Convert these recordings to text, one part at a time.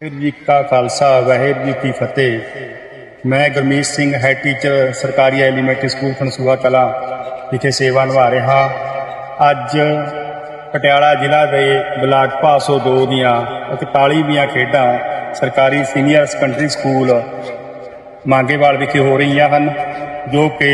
फिर का खालसा वाहिर जी की फतेह मैं गुरमीत सिंह हैड टीचर सरकारी एलीमेंट्री स्कूल फनसूआ कला विखे सेवा निभा रहा अज ਪਟਿਆਲਾ ਜ਼ਿਲ੍ਹਾ ਦੇ ਬਲਾਕ ਭਾਸੋ 2 ਦੀਆਂ 41ਵੀਆਂ ਖੇਡਾਂ ਸਰਕਾਰੀ ਸੀਨੀਅਰ ਸੈਕੰਡਰੀ ਸਕੂਲ ਮੰਗੇਵਾਲ ਵਿਖੇ ਹੋ ਰਹੀਆਂ ਹਨ, ਜੋ ਕਿ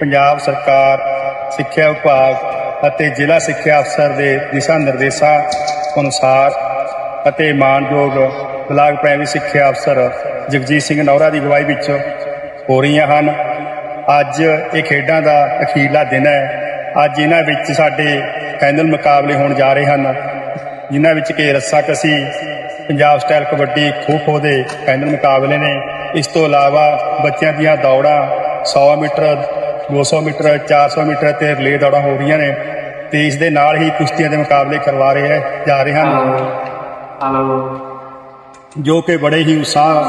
ਪੰਜਾਬ ਸਰਕਾਰ, ਸਿੱਖਿਆ ਵਿਭਾਗ ਅਤੇ ਜ਼ਿਲ੍ਹਾ ਸਿੱਖਿਆ ਅਫਸਰ ਦੇ ਦਿਸ਼ਾ ਨਿਰਦੇਸ਼ਾਂ ਅਨੁਸਾਰ ਅਤੇ ਮਾਨਯੋਗ ਬਲਾਕ ਪ੍ਰਾਇਮਰੀ ਸਿੱਖਿਆ ਅਫਸਰ ਜਗਜੀਤ ਸਿੰਘ ਨੌਰਾ ਦੀ ਅਗਵਾਈ ਵਿੱਚ ਹੋ ਰਹੀਆਂ ਹਨ। ਅੱਜ ਇਹ ਖੇਡਾਂ ਦਾ ਅਖੀਰਲਾ ਦਿਨ ਹੈ। ਅੱਜ ਇਹਨਾਂ ਵਿੱਚ ਸਾਡੇ ਫਾਈਨਲ ਮੁਕਾਬਲੇ ਹੋਣ ਜਾ ਰਹੇ ਹਨ। ਜਿਨ੍ਹਾਂ ਵਿੱਚ ਕਿ ਰੱਸਾ ਕਸੀ, ਪੰਜਾਬ ਸਟਾਈਲ ਕਬੱਡੀ, ਖੋ ਖੋ ਦੇ ਫਾਈਨਲ ਮੁਕਾਬਲੇ ਨੇ। ਇਸ ਤੋਂ ਇਲਾਵਾ ਬੱਚਿਆਂ ਦੀਆਂ ਦੌੜਾਂ 100 ਮੀਟਰ 200 ਮੀਟਰ 400 ਮੀਟਰ ਤੇ ਰਿਲੇ ਦੌੜਾਂ ਹੋ ਰਹੀਆਂ ਨੇ। ਤੇ ਇਸ ਦੇ ਨਾਲ ਹੀ ਕੁਸ਼ਤੀਆਂ ਦੇ ਮੁਕਾਬਲੇ ਕਰਵਾ ਰਹੇ ਹੈ, ਜਾ ਰਹੇ ਹਨ। ਜੋ ਕਿ ਬੜੇ ਹੀ ਉਤਸ਼ਾਹ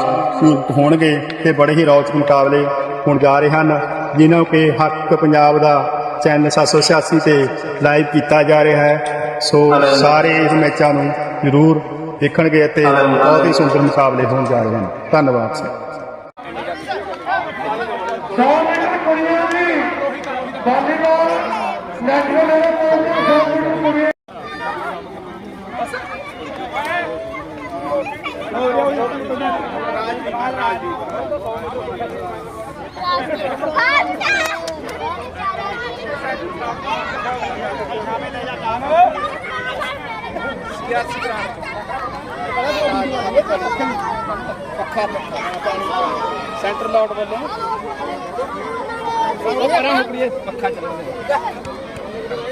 ਹੋਣਗੇ ਤੇ ਬੜੇ ਹੀ ਰੌਚਕ ਮੁਕਾਬਲੇ ਹੋਣ ਜਾ ਰਹੇ ਹਨ, ਜਿਨ੍ਹਾਂ ਕਿ ਹੱਕ ਪੰਜਾਬ ਦਾ ਚੈਨਲ 786 ਤੇ ਲਾਈਵ ਕੀਤਾ ਜਾ ਰਿਹਾ ਹੈ। ਸੋ ਸਾਰੇ ਇਸ ਮੈਚਾਂ ਨੂੰ ਜ਼ਰੂਰ ਦੇਖਣਗੇ ਅਤੇ ਬਹੁਤ ਹੀ ਸੁੰਦਰ ਮੁਕਾਬਲੇ ਹੋਣ ਜਾ ਰਹੇ ਹਨ। ਧੰਨਵਾਦ ਸਰ। ਸੌ ਮੀਟਰ ਕੁੜੀਆਂ ਮੀਟਰ ਕੁੜੀਆਂ ਸੈਂਟਰ ਲਾਉਟ ਵੱਲੋਂ। ਉਹ ਕਰਾਂ ਹੁਕਰੀਏ ਪੱਖਾ ਚੱਲਣ ਦੇ।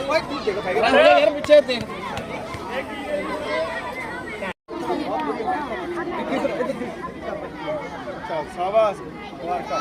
ਓਏ ਤੂੰ ਦੇਖ ਫੈਗਾ ਯਾਰ ਪਿੱਛੇ ਦੇਖ। ਸਾਬਾਸ। ਵਾਰਕਾ